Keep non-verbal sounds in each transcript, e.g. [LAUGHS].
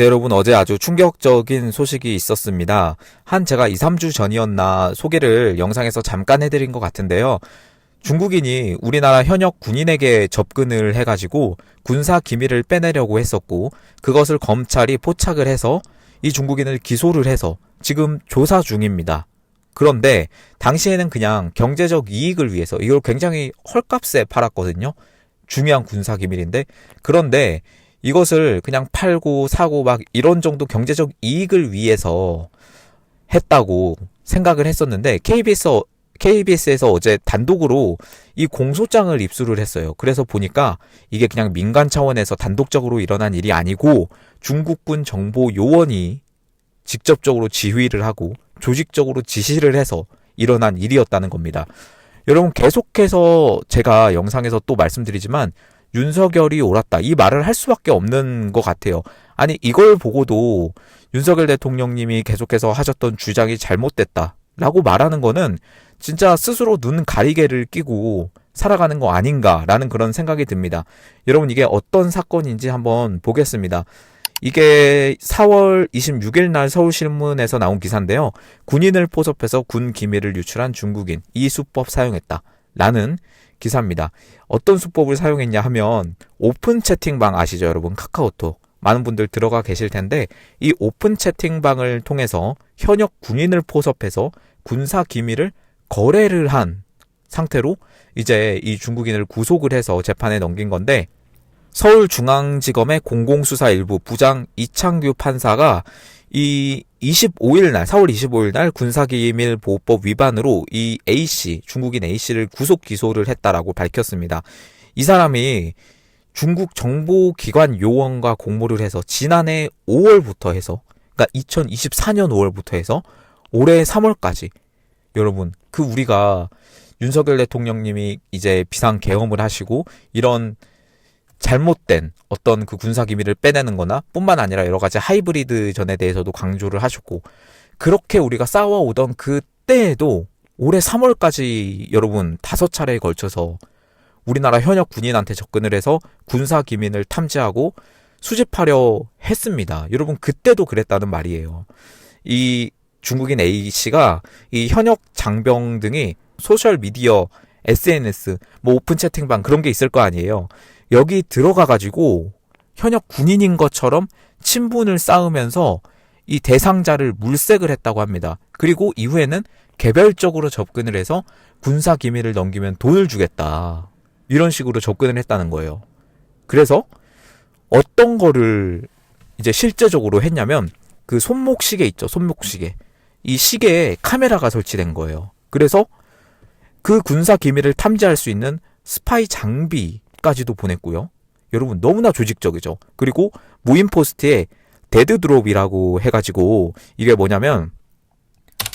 네, 여러분 어제 아주 충격적인 소식이 있었습니다. 한 제가 2, 3주 전이었나 소개를 영상에서 잠깐 해드린 것 같은데요. 중국인이 우리나라 현역 군인에게 접근을 해가지고 군사 기밀을 빼내려고 했었고 그것을 검찰이 포착을 해서 이 중국인을 기소를 해서 지금 조사 중입니다. 그런데 당시에는 그냥 경제적 이익을 위해서 이걸 굉장히 헐값에 팔았거든요. 중요한 군사 기밀인데 그런데 이것을 그냥 팔고 사고 막 이런 정도 경제적 이익을 위해서 했다고 생각을 했었는데 KBS KBS에서 어제 단독으로 이 공소장을 입수를 했어요. 그래서 보니까 이게 그냥 민간 차원에서 단독적으로 일어난 일이 아니고 중국군 정보 요원이 직접적으로 지휘를 하고 조직적으로 지시를 해서 일어난 일이었다는 겁니다. 여러분 계속해서 제가 영상에서 또 말씀드리지만 윤석열이 옳았다. 이 말을 할 수밖에 없는 것 같아요. 아니, 이걸 보고도 윤석열 대통령님이 계속해서 하셨던 주장이 잘못됐다. 라고 말하는 거는 진짜 스스로 눈 가리개를 끼고 살아가는 거 아닌가라는 그런 생각이 듭니다. 여러분, 이게 어떤 사건인지 한번 보겠습니다. 이게 4월 26일 날 서울신문에서 나온 기사인데요. 군인을 포섭해서 군 기밀을 유출한 중국인 이 수법 사용했다. 라는 기사입니다. 어떤 수법을 사용했냐 하면 오픈 채팅방 아시죠, 여러분? 카카오톡. 많은 분들 들어가 계실 텐데 이 오픈 채팅방을 통해서 현역 군인을 포섭해서 군사 기밀을 거래를 한 상태로 이제 이 중국인을 구속을 해서 재판에 넘긴 건데 서울중앙지검의 공공수사 일부 부장 이창규 판사가 이 25일 날 4월 25일 날 군사기밀보호법 위반으로 이 A 씨 중국인 A 씨를 구속 기소를 했다라고 밝혔습니다. 이 사람이 중국 정보기관 요원과 공모를 해서 지난해 5월부터 해서 그러니까 2024년 5월부터 해서 올해 3월까지 여러분 그 우리가 윤석열 대통령님이 이제 비상 계엄을 하시고 이런 잘못된 어떤 그 군사 기밀을 빼내는 거나 뿐만 아니라 여러 가지 하이브리드 전에 대해서도 강조를 하셨고 그렇게 우리가 싸워오던 그때에도 올해 3월까지 여러분 다섯 차례에 걸쳐서 우리나라 현역 군인한테 접근을 해서 군사 기밀을 탐지하고 수집하려 했습니다. 여러분 그때도 그랬다는 말이에요. 이 중국인 A 씨가 이 현역 장병 등이 소셜 미디어, SNS, 뭐 오픈 채팅방 그런 게 있을 거 아니에요. 여기 들어가 가지고 현역 군인인 것처럼 친분을 쌓으면서 이 대상자를 물색을 했다고 합니다. 그리고 이후에는 개별적으로 접근을 해서 군사 기밀을 넘기면 돈을 주겠다. 이런 식으로 접근을 했다는 거예요. 그래서 어떤 거를 이제 실제적으로 했냐면 그 손목 시계 있죠. 손목 시계. 이 시계에 카메라가 설치된 거예요. 그래서 그 군사 기밀을 탐지할 수 있는 스파이 장비 까지도 보냈고요. 여러분 너무나 조직적이죠. 그리고 무인 포스트에 데드 드롭이라고 해가지고 이게 뭐냐면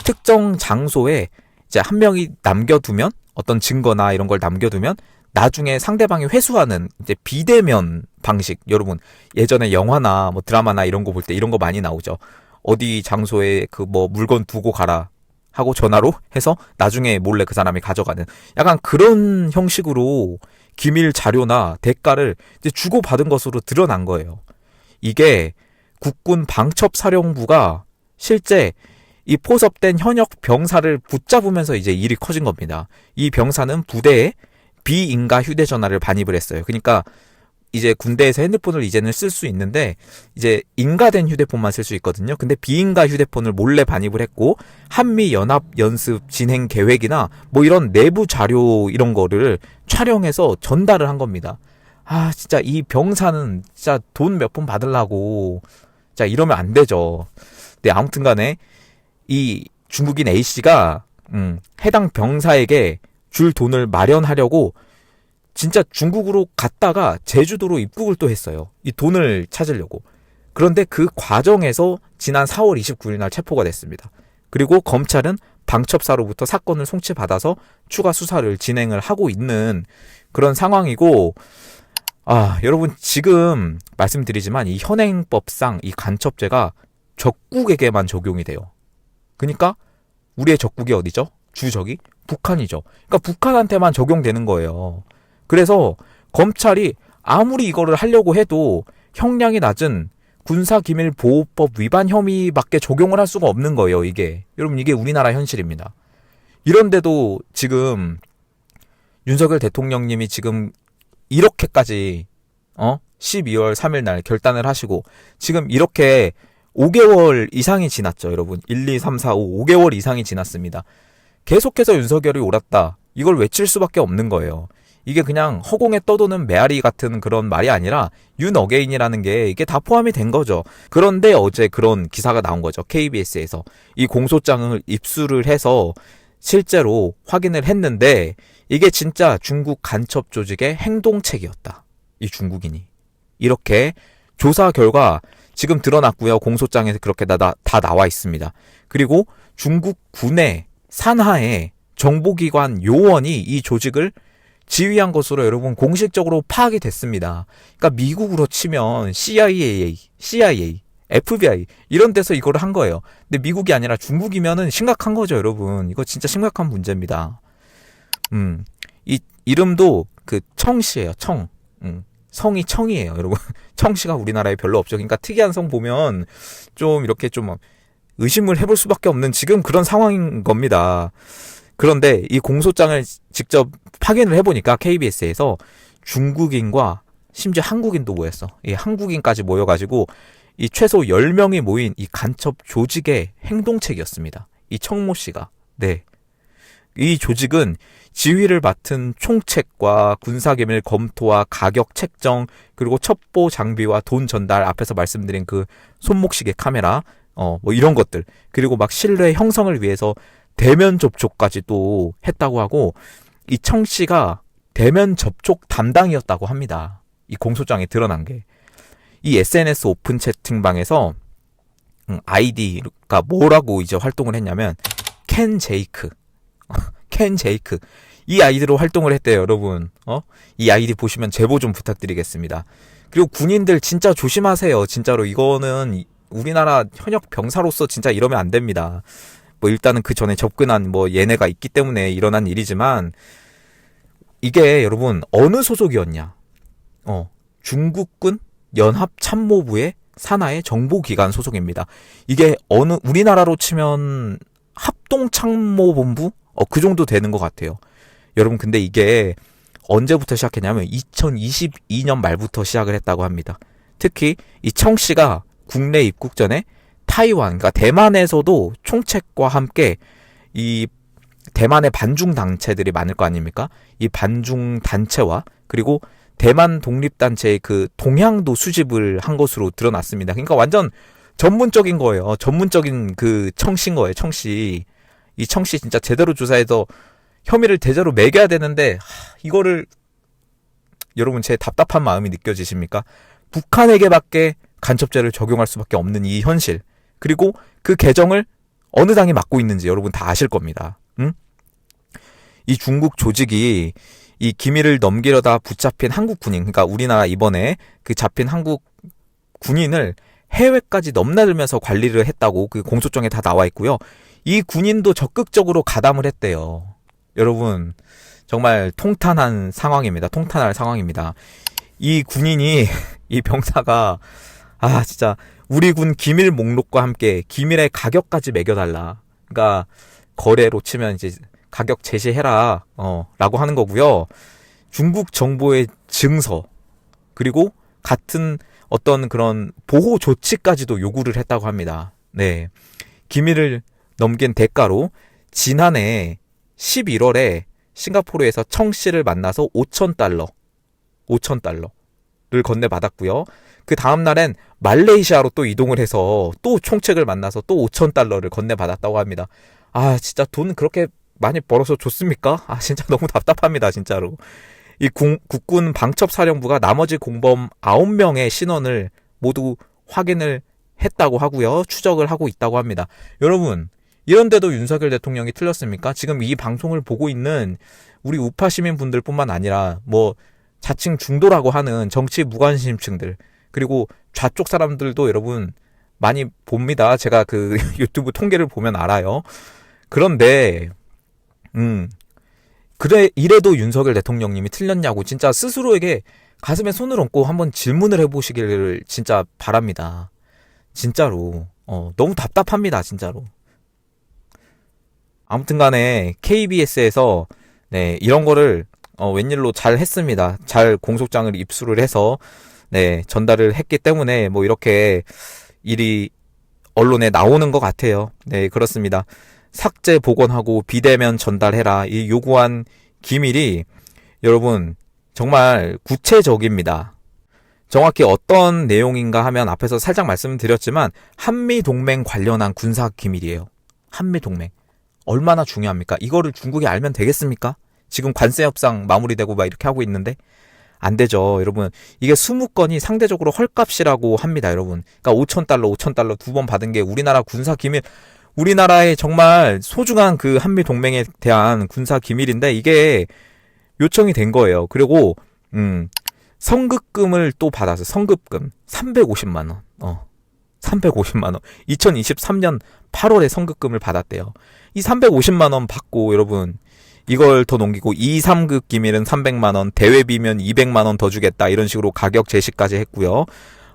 특정 장소에 이제 한 명이 남겨두면 어떤 증거나 이런 걸 남겨두면 나중에 상대방이 회수하는 이제 비대면 방식 여러분 예전에 영화나 뭐 드라마나 이런 거 볼 때 이런 거 많이 나오죠. 어디 장소에 그 뭐 물건 두고 가라 하고 전화로 해서 나중에 몰래 그 사람이 가져가는 약간 그런 형식으로 기밀 자료나 대가를 이제 주고받은 것으로 드러난 거예요. 이게 국군 방첩사령부가 실제 이 포섭된 현역 병사를 붙잡으면서 이제 일이 커진 겁니다. 이 병사는 부대에 비인가 휴대전화를 반입을 했어요. 그러니까 이제 군대에서 핸드폰을 이제는 쓸 수 있는데 이제 인가된 휴대폰만 쓸 수 있거든요. 근데 비인가 휴대폰을 몰래 반입을 했고 한미 연합 연습 진행 계획이나 뭐 이런 내부 자료 이런 거를 촬영해서 전달을 한 겁니다. 아, 진짜 이 병사는 진짜 돈 몇 푼 받으려고 자 이러면 안 되죠. 네, 아무튼 간에 이 중국인 A씨가 음, 해당 병사에게 줄 돈을 마련하려고 진짜 중국으로 갔다가 제주도로 입국을 또 했어요. 이 돈을 찾으려고. 그런데 그 과정에서 지난 4월 29일 날 체포가 됐습니다. 그리고 검찰은 방첩사로부터 사건을 송치받아서 추가 수사를 진행을 하고 있는 그런 상황이고, 아, 여러분, 지금 말씀드리지만 이 현행법상 이 간첩죄가 적국에게만 적용이 돼요. 그러니까 우리의 적국이 어디죠? 주적이 북한이죠. 그러니까 북한한테만 적용되는 거예요. 그래서 검찰이 아무리 이거를 하려고 해도 형량이 낮은 군사기밀보호법 위반 혐의밖에 적용을 할 수가 없는 거예요, 이게. 여러분, 이게 우리나라 현실입니다. 이런데도 지금 윤석열 대통령님이 지금 이렇게까지, 어? 12월 3일 날 결단을 하시고, 지금 이렇게 5개월 이상이 지났죠, 여러분. 1, 2, 3, 4, 5, 5개월 이상이 지났습니다. 계속해서 윤석열이 옳았다. 이걸 외칠 수밖에 없는 거예요. 이게 그냥 허공에 떠도는 메아리 같은 그런 말이 아니라 윤어게인이라는 게 이게 다 포함이 된 거죠. 그런데 어제 그런 기사가 나온 거죠. KBS에서 이 공소장을 입수를 해서 실제로 확인을 했는데 이게 진짜 중국 간첩 조직의 행동책이었다. 이 중국인이. 이렇게 조사 결과 지금 드러났고요. 공소장에서 그렇게 다, 다 나와 있습니다. 그리고 중국 군의 산하에 정보기관 요원이 이 조직을 지휘한 것으로 여러분 공식적으로 파악이 됐습니다. 그러니까 미국으로 치면 CIA, CIA, FBI 이런 데서 이거를 한 거예요. 근데 미국이 아니라 중국이면은 심각한 거죠, 여러분. 이거 진짜 심각한 문제입니다. 음, 이 이름도 그 청씨예요, 청. 음, 성이 청이에요, 여러분. [LAUGHS] 청씨가 우리나라에 별로 없죠. 그러니까 특이한 성 보면 좀 이렇게 좀 의심을 해볼 수밖에 없는 지금 그런 상황인 겁니다. 그런데 이 공소장을 직접 확인을 해보니까 KBS에서 중국인과 심지어 한국인도 모였어. 이 한국인까지 모여가지고 이 최소 10명이 모인 이 간첩 조직의 행동책이었습니다. 이 청모 씨가. 네. 이 조직은 지휘를 맡은 총책과 군사기밀 검토와 가격 책정 그리고 첩보 장비와 돈 전달 앞에서 말씀드린 그 손목시계 카메라 어 뭐 이런 것들 그리고 막 신뢰 형성을 위해서 대면 접촉까지 또 했다고 하고 이청 씨가 대면 접촉 담당이었다고 합니다. 이 공소장에 드러난 게. 이 SNS 오픈 채팅방에서 음, 아이디가 뭐라고 이제 활동을 했냐면 켄 제이크. [LAUGHS] 켄 제이크. 이 아이디로 활동을 했대요, 여러분. 어? 이 아이디 보시면 제보 좀 부탁드리겠습니다. 그리고 군인들 진짜 조심하세요. 진짜로 이거는 우리나라 현역 병사로서 진짜 이러면 안 됩니다. 뭐 일단은 그 전에 접근한 뭐 얘네가 있기 때문에 일어난 일이지만 이게 여러분 어느 소속이었냐? 어, 중국군 연합참모부의 산하의 정보기관 소속입니다. 이게 어느 우리나라로 치면 합동참모본부 어, 그 정도 되는 것 같아요. 여러분 근데 이게 언제부터 시작했냐면 2022년 말부터 시작을 했다고 합니다. 특히 이 청 씨가 국내 입국 전에 타이완, 그러니까 대만에서도 총책과 함께 이 대만의 반중 단체들이 많을 거 아닙니까? 이 반중 단체와 그리고 대만 독립 단체의 그 동향도 수집을 한 것으로 드러났습니다. 그러니까 완전 전문적인 거예요. 전문적인 그 청씨인 거예요, 청씨. 이 청씨 진짜 제대로 조사해서 혐의를 제대로 매겨야 되는데, 하, 이거를, 여러분 제 답답한 마음이 느껴지십니까? 북한에게밖에 간첩죄를 적용할 수밖에 없는 이 현실. 그리고 그 계정을 어느 당이 맡고 있는지 여러분 다 아실 겁니다. 응? 이 중국 조직이 이 기밀을 넘기려다 붙잡힌 한국 군인, 그러니까 우리나라 이번에 그 잡힌 한국 군인을 해외까지 넘나들면서 관리를 했다고 그 공소장에 다 나와 있고요. 이 군인도 적극적으로 가담을 했대요. 여러분, 정말 통탄한 상황입니다. 통탄할 상황입니다. 이 군인이, [LAUGHS] 이 병사가, 아, 진짜, 우리 군 기밀 목록과 함께 기밀의 가격까지 매겨달라. 그러니까, 거래로 치면 이제 가격 제시해라. 어, 라고 하는 거고요. 중국 정보의 증서, 그리고 같은 어떤 그런 보호 조치까지도 요구를 했다고 합니다. 네. 기밀을 넘긴 대가로 지난해 11월에 싱가포르에서 청 씨를 만나서 5천 달러, 5천 달러를 건네받았고요. 그 다음 날엔 말레이시아로 또 이동을 해서 또 총책을 만나서 또 5천 달러를 건네받았다고 합니다. 아, 진짜 돈 그렇게 많이 벌어서 좋습니까? 아, 진짜 [LAUGHS] 너무 답답합니다, 진짜로. 이 군, 국군 방첩사령부가 나머지 공범 9명의 신원을 모두 확인을 했다고 하고요. 추적을 하고 있다고 합니다. 여러분, 이런데도 윤석열 대통령이 틀렸습니까? 지금 이 방송을 보고 있는 우리 우파 시민분들 뿐만 아니라 뭐 자칭 중도라고 하는 정치 무관심층들 그리고 좌쪽 사람들도 여러분 많이 봅니다. 제가 그 [LAUGHS] 유튜브 통계를 보면 알아요. 그런데 음 그래 이래도 윤석열 대통령님이 틀렸냐고 진짜 스스로에게 가슴에 손을 얹고 한번 질문을 해 보시기를 진짜 바랍니다. 진짜로. 어, 너무 답답합니다, 진짜로. 아무튼 간에 KBS에서 네, 이런 거를 어, 웬일로 잘 했습니다. 잘 공소장을 입수를 해서 네, 전달을 했기 때문에 뭐 이렇게 일이 언론에 나오는 것 같아요. 네, 그렇습니다. 삭제 복원하고 비대면 전달해라. 이 요구한 기밀이 여러분 정말 구체적입니다. 정확히 어떤 내용인가 하면 앞에서 살짝 말씀드렸지만 한미 동맹 관련한 군사 기밀이에요. 한미 동맹. 얼마나 중요합니까? 이거를 중국이 알면 되겠습니까? 지금 관세 협상 마무리되고 막 이렇게 하고 있는데 안 되죠, 여러분. 이게 20건이 상대적으로 헐값이라고 합니다, 여러분. 그러니까 5천 달러, 5천 달러 두 번 받은 게 우리나라 군사 기밀 우리나라의 정말 소중한 그 한미 동맹에 대한 군사 기밀인데 이게 요청이 된 거예요. 그리고 음 성급금을 또 받아서 성급금 350만 원. 어. 350만 원. 2023년 8월에 성급금을 받았대요. 이 350만 원 받고 여러분 이걸 더 넘기고 2, 3급 기밀은 300만 원, 대외비면 200만 원 더 주겠다 이런 식으로 가격 제시까지 했고요.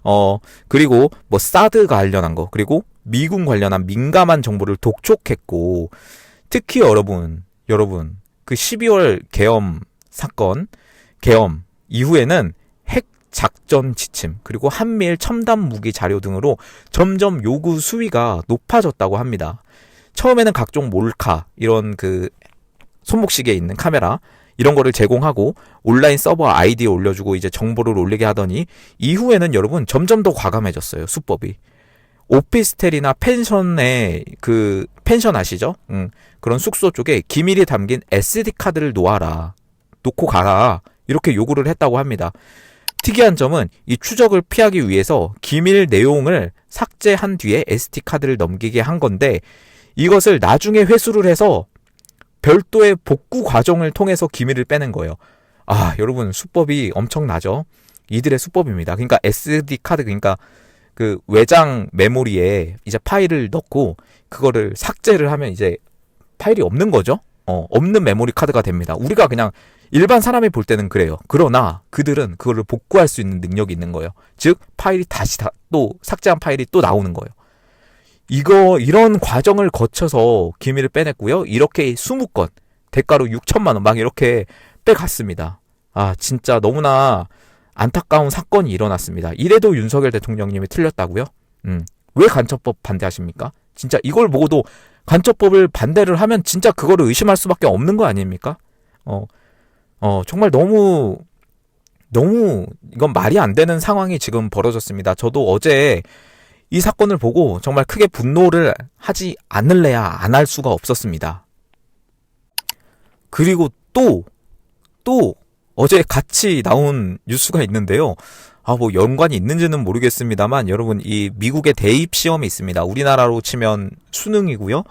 어 그리고 뭐 사드 관련한 거 그리고 미군 관련한 민감한 정보를 독촉했고 특히 여러분 여러분 그 12월 계엄 사건 계엄 이후에는 핵 작전 지침 그리고 한미일 첨단 무기 자료 등으로 점점 요구 수위가 높아졌다고 합니다. 처음에는 각종 몰카 이런 그 손목시계에 있는 카메라 이런 거를 제공하고 온라인 서버 아이디에 올려주고 이제 정보를 올리게 하더니 이후에는 여러분 점점 더 과감해졌어요 수법이 오피스텔이나 펜션에 그 펜션 아시죠? 음, 그런 숙소 쪽에 기밀이 담긴 SD 카드를 놓아라 놓고 가라 이렇게 요구를 했다고 합니다. 특이한 점은 이 추적을 피하기 위해서 기밀 내용을 삭제한 뒤에 SD 카드를 넘기게 한 건데 이것을 나중에 회수를 해서 별도의 복구 과정을 통해서 기밀을 빼는 거예요. 아, 여러분 수법이 엄청나죠? 이들의 수법입니다. 그러니까 SD 카드 그러니까 그 외장 메모리에 이제 파일을 넣고 그거를 삭제를 하면 이제 파일이 없는 거죠. 어, 없는 메모리 카드가 됩니다. 우리가 그냥 일반 사람이 볼 때는 그래요. 그러나 그들은 그거를 복구할 수 있는 능력이 있는 거예요. 즉 파일이 다시 다, 또 삭제한 파일이 또 나오는 거예요. 이거 이런 과정을 거쳐서 기밀을 빼냈고요. 이렇게 20건 대가로 6천만 원 막 이렇게 빼갔습니다. 아 진짜 너무나 안타까운 사건이 일어났습니다. 이래도 윤석열 대통령님이 틀렸다고요? 음. 왜 간첩법 반대하십니까? 진짜 이걸 보고도 간첩법을 반대를 하면 진짜 그거를 의심할 수밖에 없는 거 아닙니까? 어, 어, 정말 너무, 너무, 이건 말이 안 되는 상황이 지금 벌어졌습니다. 저도 어제 이 사건을 보고 정말 크게 분노를 하지 않을래야 안 할 수가 없었습니다. 그리고 또, 또, 어제 같이 나온 뉴스가 있는데요. 아, 뭐 연관이 있는지는 모르겠습니다만 여러분 이 미국의 대입 시험이 있습니다. 우리나라로 치면 수능이고요.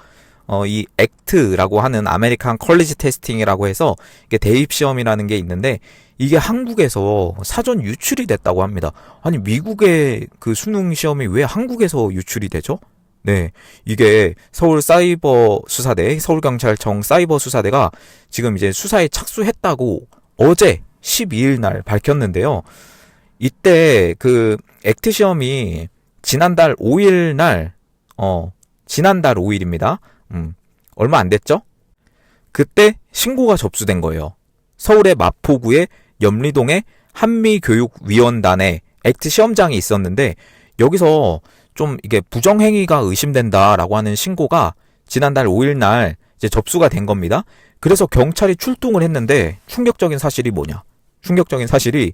어, 이 액트라고 하는 아메리칸 컬리지 테스팅이라고 해서 이게 대입 시험이라는 게 있는데 이게 한국에서 사전 유출이 됐다고 합니다. 아니 미국의 그 수능 시험이 왜 한국에서 유출이 되죠? 네. 이게 서울 사이버 수사대, 서울경찰청 사이버 수사대가 지금 이제 수사에 착수했다고 어제 12일 날 밝혔는데요. 이때 그 액트 시험이 지난달 5일 날, 어, 지난달 5일입니다. 음, 얼마 안 됐죠? 그때 신고가 접수된 거예요. 서울의 마포구의 염리동의 한미교육위원단에 액트 시험장이 있었는데 여기서 좀 이게 부정행위가 의심된다라고 하는 신고가 지난달 5일 날 이제 접수가 된 겁니다. 그래서 경찰이 출동을 했는데 충격적인 사실이 뭐냐? 충격적인 사실이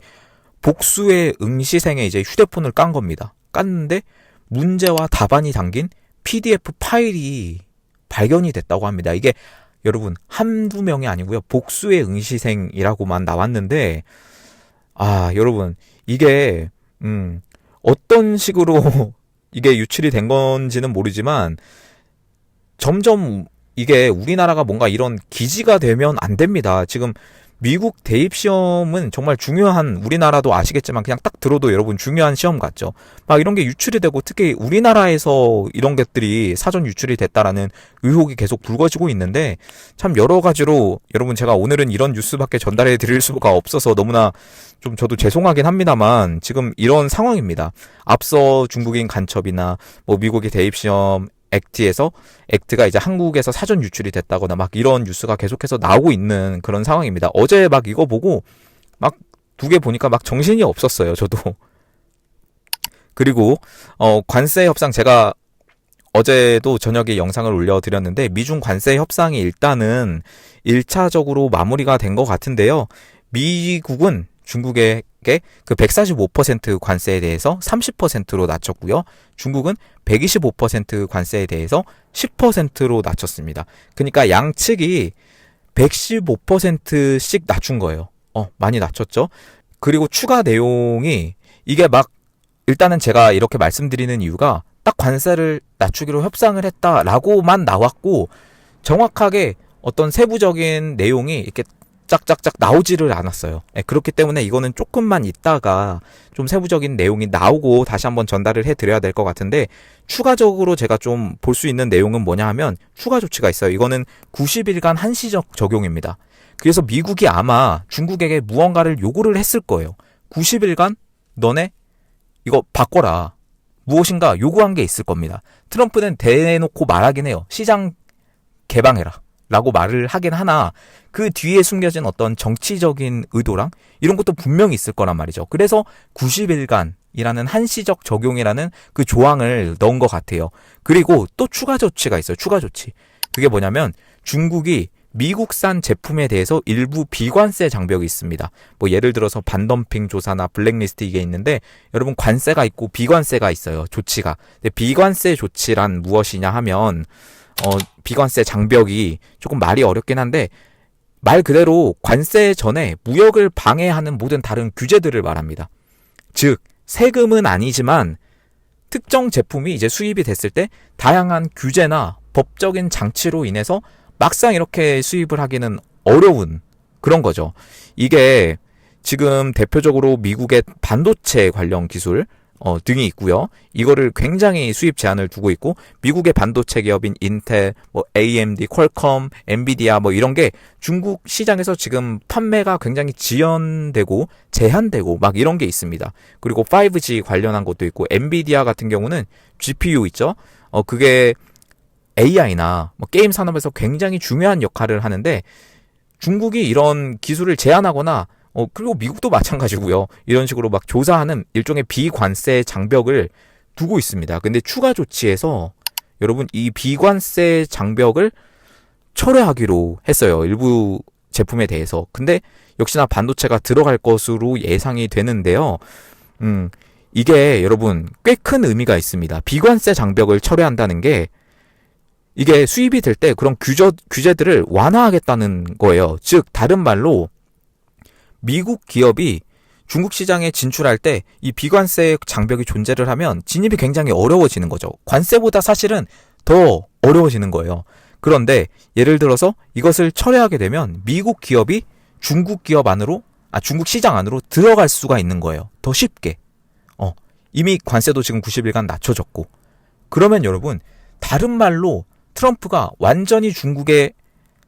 복수의 응시생의 이제 휴대폰을 깐 겁니다. 깠는데 문제와 답안이 담긴 PDF 파일이 발견이 됐다고 합니다. 이게 여러분 한두 명이 아니고요. 복수의 응시생이라고만 나왔는데 아, 여러분 이게 음 어떤 식으로 [LAUGHS] 이게 유출이 된 건지는 모르지만 점점 이게 우리나라가 뭔가 이런 기지가 되면 안 됩니다. 지금 미국 대입 시험은 정말 중요한 우리나라도 아시겠지만 그냥 딱 들어도 여러분 중요한 시험 같죠. 막 이런 게 유출이 되고 특히 우리나라에서 이런 것들이 사전 유출이 됐다라는 의혹이 계속 불거지고 있는데 참 여러 가지로 여러분 제가 오늘은 이런 뉴스밖에 전달해 드릴 수가 없어서 너무나 좀 저도 죄송하긴 합니다만 지금 이런 상황입니다. 앞서 중국인 간첩이나 뭐 미국의 대입 시험 액트에서 액트가 이제 한국에서 사전 유출이 됐다거나 막 이런 뉴스가 계속해서 나오고 있는 그런 상황입니다. 어제 막 이거 보고 막 두 개 보니까 막 정신이 없었어요. 저도. [LAUGHS] 그리고 어 관세 협상 제가 어제도 저녁에 영상을 올려드렸는데 미중 관세 협상이 일단은 1차적으로 마무리가 된 것 같은데요. 미국은 중국에 게 그 145% 관세에 대해서 30%로 낮췄고요. 중국은 125% 관세에 대해서 10%로 낮췄습니다. 그러니까 양측이 115%씩 낮춘 거예요. 어, 많이 낮췄죠? 그리고 추가 내용이 이게 막 일단은 제가 이렇게 말씀드리는 이유가 딱 관세를 낮추기로 협상을 했다라고만 나왔고 정확하게 어떤 세부적인 내용이 이렇게 짝짝짝 나오지를 않았어요. 네, 그렇기 때문에 이거는 조금만 있다가 좀 세부적인 내용이 나오고 다시 한번 전달을 해드려야 될 것 같은데 추가적으로 제가 좀 볼 수 있는 내용은 뭐냐 하면 추가 조치가 있어요. 이거는 90일간 한시적 적용입니다. 그래서 미국이 아마 중국에게 무언가를 요구를 했을 거예요. 90일간 너네 이거 바꿔라. 무엇인가 요구한 게 있을 겁니다. 트럼프는 대놓고 말하긴 해요. 시장 개방해라. 라고 말을 하긴 하나 그 뒤에 숨겨진 어떤 정치적인 의도랑 이런 것도 분명히 있을 거란 말이죠. 그래서 90일간이라는 한시적 적용이라는 그 조항을 넣은 것 같아요. 그리고 또 추가 조치가 있어요. 추가 조치. 그게 뭐냐면 중국이 미국산 제품에 대해서 일부 비관세 장벽이 있습니다. 뭐 예를 들어서 반덤핑 조사나 블랙리스트 이게 있는데 여러분 관세가 있고 비관세가 있어요. 조치가. 근데 비관세 조치란 무엇이냐 하면 어 비관세 장벽이 조금 말이 어렵긴 한데 말 그대로 관세 전에 무역을 방해하는 모든 다른 규제들을 말합니다. 즉 세금은 아니지만 특정 제품이 이제 수입이 됐을 때 다양한 규제나 법적인 장치로 인해서 막상 이렇게 수입을 하기는 어려운 그런 거죠. 이게 지금 대표적으로 미국의 반도체 관련 기술 어, 등이 있고요. 이거를 굉장히 수입 제한을 두고 있고 미국의 반도체 기업인 인텔, 뭐 AMD, 퀄컴, 엔비디아 뭐 이런 게 중국 시장에서 지금 판매가 굉장히 지연되고 제한되고 막 이런 게 있습니다. 그리고 5G 관련한 것도 있고 엔비디아 같은 경우는 GPU 있죠. 어 그게 AI나 뭐 게임 산업에서 굉장히 중요한 역할을 하는데 중국이 이런 기술을 제한하거나 어, 그리고 미국도 마찬가지고요. 이런 식으로 막 조사하는 일종의 비관세 장벽을 두고 있습니다. 근데 추가 조치에서 여러분 이 비관세 장벽을 철회하기로 했어요. 일부 제품에 대해서. 근데 역시나 반도체가 들어갈 것으로 예상이 되는데요. 음, 이게 여러분 꽤 큰 의미가 있습니다. 비관세 장벽을 철회한다는 게 이게 수입이 될 때 그런 규제, 규제들을 완화하겠다는 거예요. 즉, 다른 말로 미국 기업이 중국 시장에 진출할 때 이 비관세 장벽이 존재를 하면 진입이 굉장히 어려워지는 거죠. 관세보다 사실은 더 어려워지는 거예요. 그런데 예를 들어서 이것을 철회하게 되면 미국 기업이 중국 기업 안으로 아 중국 시장 안으로 들어갈 수가 있는 거예요. 더 쉽게. 어. 이미 관세도 지금 90일간 낮춰졌고. 그러면 여러분 다른 말로 트럼프가 완전히 중국의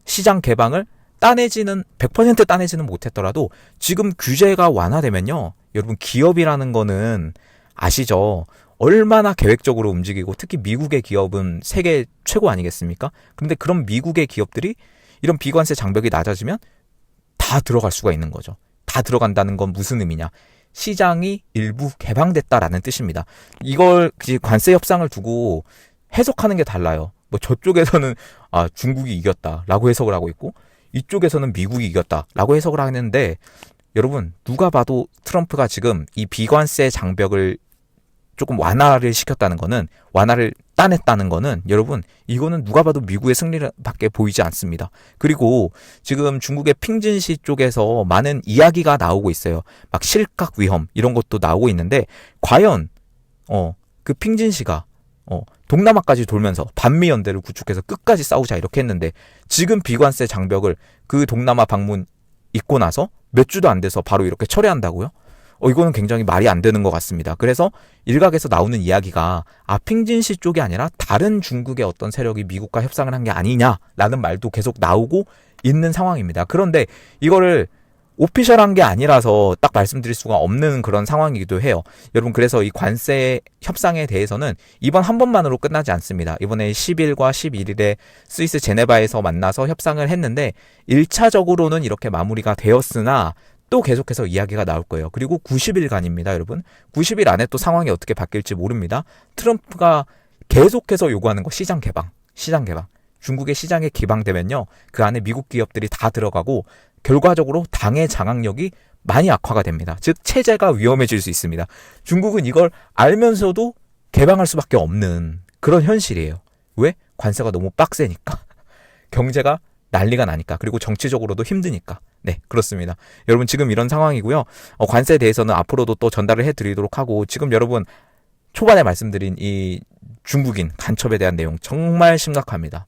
시장 개방을 따내지는 100% 따내지는 못했더라도 지금 규제가 완화되면요. 여러분 기업이라는 거는 아시죠? 얼마나 계획적으로 움직이고 특히 미국의 기업은 세계 최고 아니겠습니까? 그런데 그런 미국의 기업들이 이런 비관세 장벽이 낮아지면 다 들어갈 수가 있는 거죠. 다 들어간다는 건 무슨 의미냐? 시장이 일부 개방됐다라는 뜻입니다. 이걸 관세 협상을 두고 해석하는 게 달라요. 뭐 저쪽에서는 아 중국이 이겼다라고 해석을 하고 있고 이쪽에서는 미국이 이겼다라고 해석을 하는데 여러분 누가 봐도 트럼프가 지금 이 비관세 장벽을 조금 완화를 시켰다는 거는 완화를 따냈다는 거는 여러분 이거는 누가 봐도 미국의 승리밖에 보이지 않습니다. 그리고 지금 중국의 핑진시 쪽에서 많은 이야기가 나오고 있어요. 막 실각 위험 이런 것도 나오고 있는데 과연 어 그 핑진시가 어, 동남아까지 돌면서 반미 연대를 구축해서 끝까지 싸우자 이렇게 했는데 지금 비관세 장벽을 그 동남아 방문 있고 나서 몇 주도 안 돼서 바로 이렇게 철회한다고요? 어, 이거는 굉장히 말이 안 되는 것 같습니다. 그래서 일각에서 나오는 이야기가 아, 핑진 씨 쪽이 아니라 다른 중국의 어떤 세력이 미국과 협상을 한 게 아니냐라는 말도 계속 나오고 있는 상황입니다. 그런데 이거를 오피셜한 게 아니라서 딱 말씀드릴 수가 없는 그런 상황이기도 해요. 여러분 그래서 이 관세 협상에 대해서는 이번 한 번만으로 끝나지 않습니다. 이번에 10일과 11일에 스위스 제네바에서 만나서 협상을 했는데 1차적으로는 이렇게 마무리가 되었으나 또 계속해서 이야기가 나올 거예요. 그리고 90일간입니다, 여러분. 90일 안에 또 상황이 어떻게 바뀔지 모릅니다. 트럼프가 계속해서 요구하는 거 시장 개방, 시장 개방. 중국의 시장에 개방되면요, 그 안에 미국 기업들이 다 들어가고 결과적으로 당의 장악력이 많이 악화가 됩니다. 즉 체제가 위험해질 수 있습니다. 중국은 이걸 알면서도 개방할 수밖에 없는 그런 현실이에요. 왜? 관세가 너무 빡세니까. [LAUGHS] 경제가 난리가 나니까. 그리고 정치적으로도 힘드니까. 네, 그렇습니다. 여러분 지금 이런 상황이고요. 어, 관세에 대해서는 앞으로도 또 전달을 해 드리도록 하고 지금 여러분 초반에 말씀드린 이 중국인 간첩에 대한 내용 정말 심각합니다.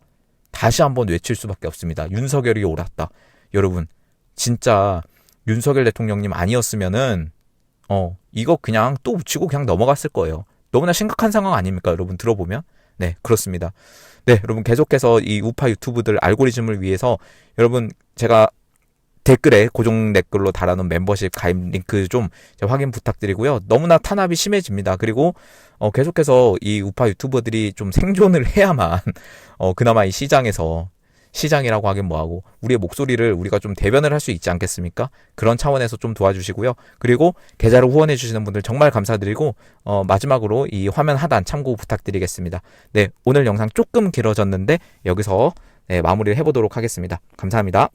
다시 한번 외칠 수밖에 없습니다. 윤석열이 옳았다. 여러분 진짜 윤석열 대통령님 아니었으면은 어 이거 그냥 또 붙이고 그냥 넘어갔을 거예요. 너무나 심각한 상황 아닙니까, 여러분 들어보면? 네, 그렇습니다. 네, 여러분 계속해서 이 우파 유튜브들 알고리즘을 위해서 여러분 제가 댓글에 고정 댓글로 달아놓은 멤버십 가입 링크 좀 확인 부탁드리고요. 너무나 탄압이 심해집니다. 그리고 어, 계속해서 이 우파 유튜버들이 좀 생존을 해야만 [LAUGHS] 어, 그나마 이 시장에서 시장이라고 하긴 뭐하고 우리의 목소리를 우리가 좀 대변을 할 수 있지 않겠습니까? 그런 차원에서 좀 도와주시고요. 그리고 계좌를 후원해 주시는 분들 정말 감사드리고 어, 마지막으로 이 화면 하단 참고 부탁드리겠습니다. 네, 오늘 영상 조금 길어졌는데 여기서 네, 마무리를 해보도록 하겠습니다. 감사합니다.